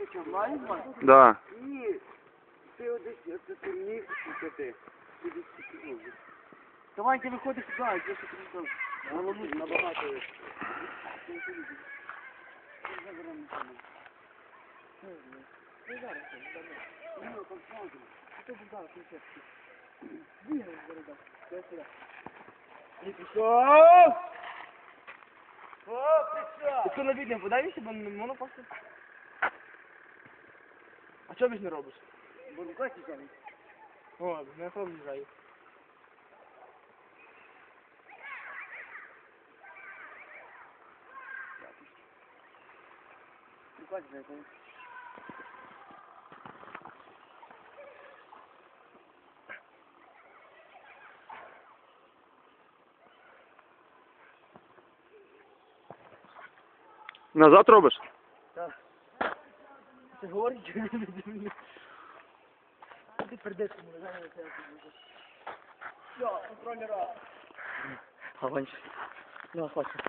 нічого маєш? Да. Ні. Ти одесь, це ти мені що ти. Ти десь тут. Давайте виходи сюди, я що тобі там. Голову набагато. Не пішов! О, пішов! Ти що на відео подивишся, бо не можна просто? А що ж не робиш? Бо хочеш взяти. О, не хочеш взяти. Назад робиш? Так. Ти говориш, що не дивлюсь. Ти пердеш, кому не знаю, це Все, контролера. Аванчик. Ну, хватит.